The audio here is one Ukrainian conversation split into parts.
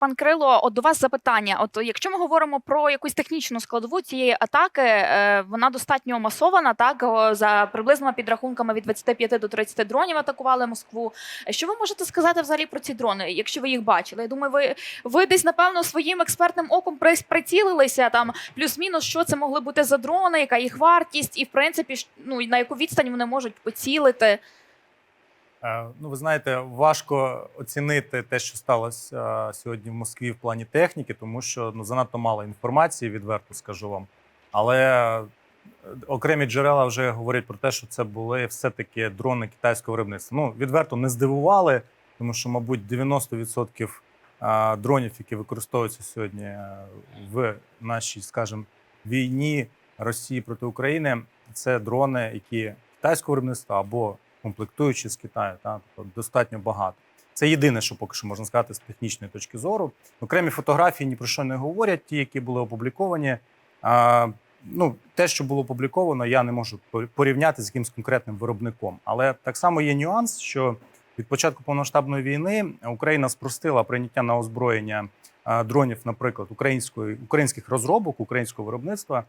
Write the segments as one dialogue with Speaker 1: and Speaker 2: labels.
Speaker 1: Пан Крило, от до вас запитання. От якщо ми говоримо про якусь технічну складову цієї атаки, е, вона достатньо масована. Так за приблизними підрахунками від 25 до 30 дронів атакували Москву. Що ви можете сказати взагалі про ці дрони, якщо ви їх бачили? Я думаю, ви, ви десь напевно своїм експертним оком при- прицілилися там плюс-мінус, що це могли бути за дрони, яка їх вартість, і в принципі ну на яку відстань вони можуть поцілити.
Speaker 2: Е, Ну, ви знаєте, важко оцінити те, що сталося е, сьогодні в Москві в плані техніки, тому що ну занадто мало інформації, відверто скажу вам. Але е, окремі джерела вже говорять про те, що це були все-таки дрони китайського виробництва. Ну, відверто не здивували, тому що, мабуть, 90% е, дронів, які використовуються сьогодні в нашій, скажімо, війні Росії проти України, це дрони, які китайського виробництва або комплектуючі з Китаю, та тобто достатньо багато. Це єдине, що поки що можна сказати з технічної точки зору. Окремі фотографії ні про що не говорять, ті, які були опубліковані. А, ну, те, що було опубліковано, я не можу порівняти з якимось конкретним виробником. Але так само є нюанс, що від початку повномасштабної війни Україна спростила прийняття на озброєння дронів, наприклад, української українських розробок, українського виробництва.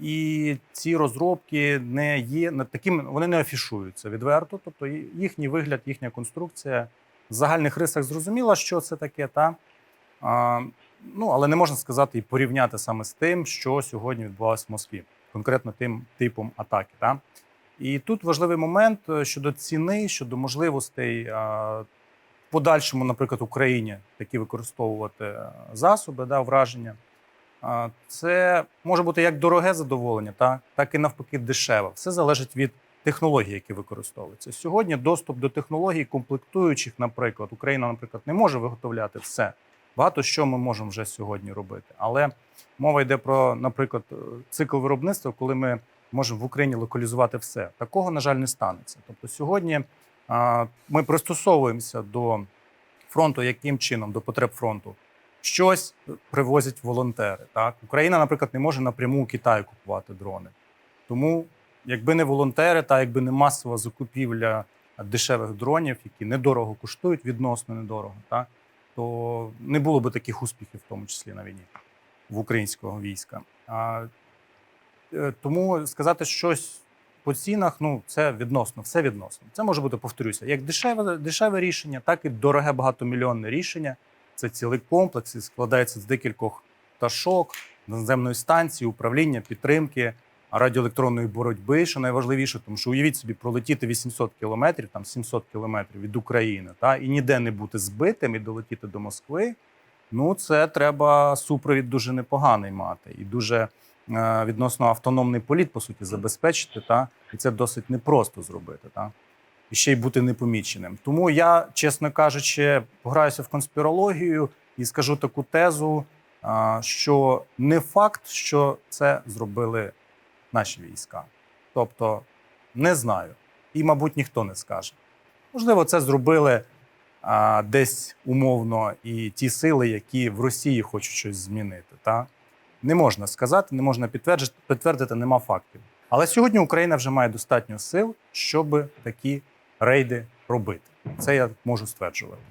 Speaker 2: І ці розробки не є такими, вони не афішуються відверто. Тобто їхній вигляд, їхня конструкція в загальних рисах зрозуміла, що це таке, та а, ну але не можна сказати і порівняти саме з тим, що сьогодні відбувалося в Москві, конкретно тим типом атаки. Та? І тут важливий момент е, щодо ціни, щодо можливостей а, подальшому, наприклад, Україні такі використовувати е, засоби да, враження. Це може бути як дороге задоволення, так, так і навпаки дешеве. Все залежить від технологій, які використовуються. Сьогодні доступ до технологій, комплектуючих, наприклад, Україна, наприклад, не може виготовляти все. Багато що ми можемо вже сьогодні робити. Але мова йде про, наприклад, е, цикл виробництва, коли ми можемо в Україні локалізувати все. Такого, на жаль, не станеться. Тобто сьогодні ми пристосовуємося до фронту, яким чином, до потреб фронту щось привозять волонтери. Так, Україна, наприклад, не може напряму у Китаю купувати дрони. Тому, якби не волонтери, та якби не масова закупівля дешевих дронів, які недорого коштують, відносно недорого, так, то не було би таких успіхів, в тому числі на війні в українського війська. А, е, тому сказати щось по цінах, ну це відносно, все відносно. Це може бути, повторюся, як дешеве, дешеве рішення, так і дороге багатомільйонне рішення. Це цілий комплекс і складається з декількох пташок, наземної станції, управління, підтримки, радіоелектронної боротьби, що найважливіше, тому що уявіть собі пролетіти 800 кілометрів, там 700 кілометрів від України, та і ніде не бути збитим і долетіти до Москви. Ну, це треба супровід дуже непоганий мати і дуже е, відносно автономний політ, по суті, забезпечити. Та і це досить непросто зробити. Та і ще й бути непоміченим. Тому я, чесно кажучи, пограюся в конспірологію і скажу таку тезу, що не факт, що це зробили наші війська. Тобто, не знаю. І, мабуть, ніхто не скаже. Можливо, це зробили а, десь умовно і ті сили, які в Росії хочуть щось змінити. Та? Не можна сказати, не можна підтвердити, підтвердити, нема фактів. Але сьогодні Україна вже має достатньо сил, щоб такі рейди робити. Це я можу стверджувати.